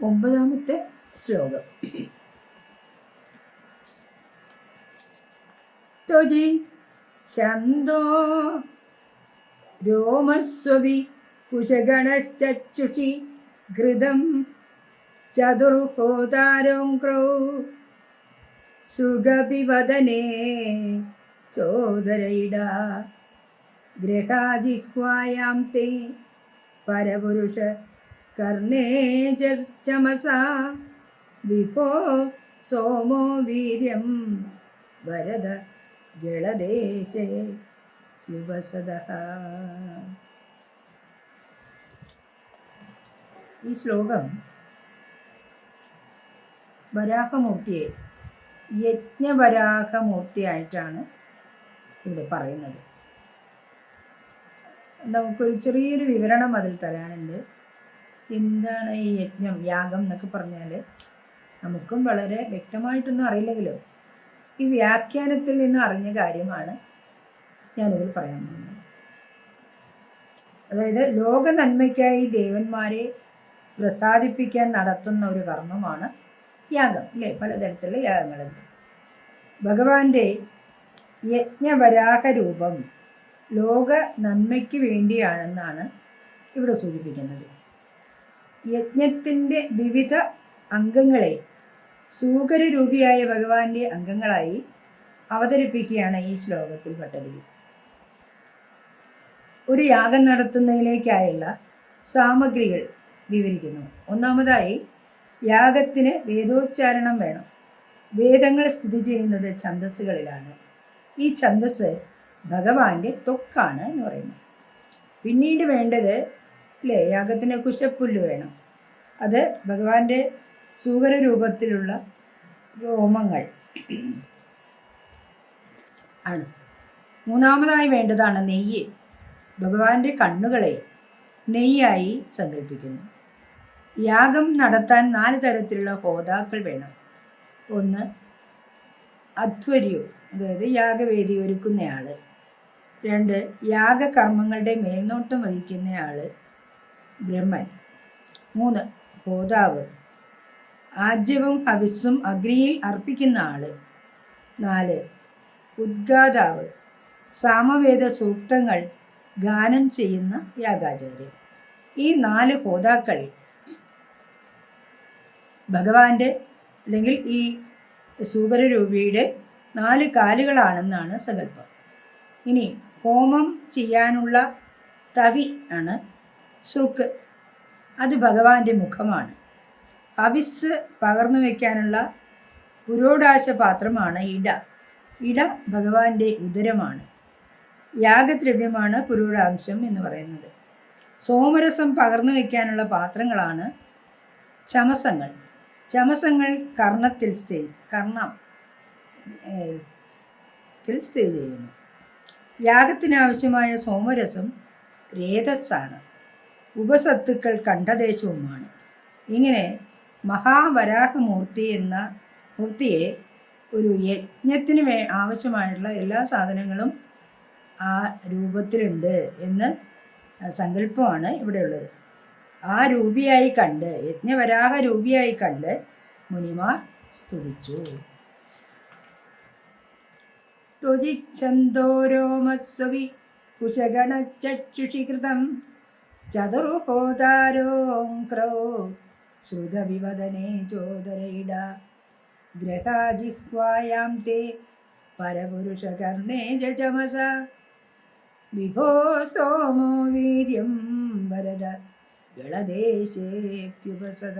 ഒമ്പതാമത്തെ ശ്ലോകം. ത്വജി ഛന്ദോ രോമസ്വവി കുശഗണശ്ചക്ഷുഷി ഘൃതം ചതുർഹോതാരോങ്ക്രൗ സുഗപിവദനേ ചോദരയിട ഗ്രഹാജിഹ്വായാം തേ പരപുരുഷ കർണേ ചമസ വിഭോ സോമോ വീര്യം വരദ ഗളദേശേ യുവസദ. ഈ ശ്ലോകം വരാഹമൂർത്തിയെ യജ്ഞവരാഹമൂർത്തിയായിട്ടാണ് ഇവിടെ പറയുന്നത്. നമുക്കൊരു ചെറിയൊരു വിവരണം അതിൽ തരാനുണ്ട്. എന്താണ് ഈ യജ്ഞം യാഗം എന്നൊക്കെ പറഞ്ഞാൽ നമുക്കും വളരെ വ്യക്തമായിട്ടൊന്നും അറിയില്ലെങ്കിലും ഈ വ്യാഖ്യാനത്തിൽ നിന്ന് അറിഞ്ഞ കാര്യമാണ് ഞാനിതിൽ പറയാൻ പോകുന്നത്. അതായത് ലോക നന്മയ്ക്കായി ദേവന്മാരെ പ്രസാദിപ്പിക്കാൻ നടത്തുന്ന ഒരു കർമ്മമാണ് യാഗം അല്ലേ? പലതരത്തിലുള്ള യാഗങ്ങളുണ്ട്. ഭഗവാന്റെ യജ്ഞവരാഹ രൂപം ലോക നന്മയ്ക്ക് വേണ്ടിയാണെന്നാണ് ഇവിടെ സൂചിപ്പിക്കുന്നത്. യജ്ഞത്തിന്റെ വിവിധ അംഗങ്ങളെ സൂകരൂപിയായ ഭഗവാന്റെ അംഗങ്ങളായി അവതരിപ്പിക്കുകയാണ് ഈ ശ്ലോകത്തിൽ പട്ടതിരി ഒരു യാഗം നടത്തുന്നതിലേക്കായുള്ള സാമഗ്രികൾ വിവരിക്കുന്നു. ഒന്നാമതായി യാഗത്തിന് വേദോച്ചാരണം വേണം. വേദങ്ങൾ സ്ഥിതി ചെയ്യുന്നത് ഛന്ദസ്സുകളിലാണ്. ഈ ഛന്ദസ് ഭഗവാന്റെ തൊക്കാണ് എന്ന് പറയുന്നു. പിന്നീട് വേണ്ടത് അല്ലേ യാഗത്തിന് കുശപ്പുല്ല് വേണം. അത് ഭഗവാന്റെ സൂകര രൂപത്തിലുള്ള രോമങ്ങൾ ആണ്. മൂന്നാമതായി വേണ്ടതാണ് നെയ്യ്. ഭഗവാന്റെ കണ്ണുകളെ നെയ്യായി സങ്കല്പിക്കുന്നു. യാഗം നടത്താൻ നാല് തരത്തിലുള്ള ഹോതാക്കൾ വേണം. ഒന്ന് അധ്വര്യോ അതായത് യാഗവേദി ഒരുക്കുന്നയാൾ രണ്ട് യാഗകർമ്മങ്ങളുടെ മേൽനോട്ടം വഹിക്കുന്നയാൾ ബ്രഹ്മൻ. മൂന്ന്. ഹോതാവ് ആജ്യവും ഹവിസ്സും അഗ്നിയിൽ അർപ്പിക്കുന്ന ആൾ. നാല്. ഉദ്ഗാതാവ്. സാമവേദ സൂക്തങ്ങൾ ഗാനം ചെയ്യുന്ന യാഗാചാര്യൻ ഈ നാല് ഹോതാക്കൾ ഭഗവാന്റെ അല്ലെങ്കിൽ ഈ സൂപരരൂപിയുടെ നാല് കാലുകളാണെന്നാണ് സങ്കല്പം. ഇനി ഹോമം ചെയ്യാനുള്ള തവി ആണ് സുക്ക്. അത് ഭഗവാന്റെ മുഖമാണ്. അവിസ് പകർന്നു വയ്ക്കാനുള്ള പുരോടാശ പാത്രമാണ് ഇട. ഇട ഭഗവാന്റെ ഉദരമാണ്. യാഗദ്രവ്യമാണ് പുരോടാംശം എന്ന് പറയുന്നത്. സോമരസം പകർന്നു വയ്ക്കാനുള്ള പാത്രങ്ങളാണ് ചമസങ്ങൾ. ചമസങ്ങൾ കർണത്തിൽ സ്ഥിതി കർണം ത്തിൽ സ്ഥിതി ചെയ്യുന്നു. യാഗത്തിനാവശ്യമായ സോമരസം രേതസ്സാണ്. ഉപസത്തുക്കൾ കണ്ട ദേശവുമാണ് ഇങ്ങനെ മഹാവരാഹമൂർത്തി എന്ന മൂർത്തിയെ ഒരു യജ്ഞത്തിന് വേ ആവശ്യമായിട്ടുള്ള എല്ലാ സാധനങ്ങളും ആ രൂപത്തിലുണ്ട് എന്ന് സങ്കല്പമാണ് ഇവിടെയുള്ളത്. ആ രൂപിയായി കണ്ട് യജ്ഞവരാഹ രൂപിയായി കണ്ട് മുനിമാർ സ്തുതിച്ചു. ത്വജിച്ഛന്തോരോമസ്വവി കുശഗണചക്ഷുഷികൃതം ചതുർഹോതാരോക്രോ ശ്രുതവിവദനെ ചോദരയിട. ഗ്രഹാജിഹ്വായാം തേ. പരപുരുഷകർണേ ജമസ വിഭോ സോമോ വീര്യം വരദ. ഗളദേശേപ്യുപസദ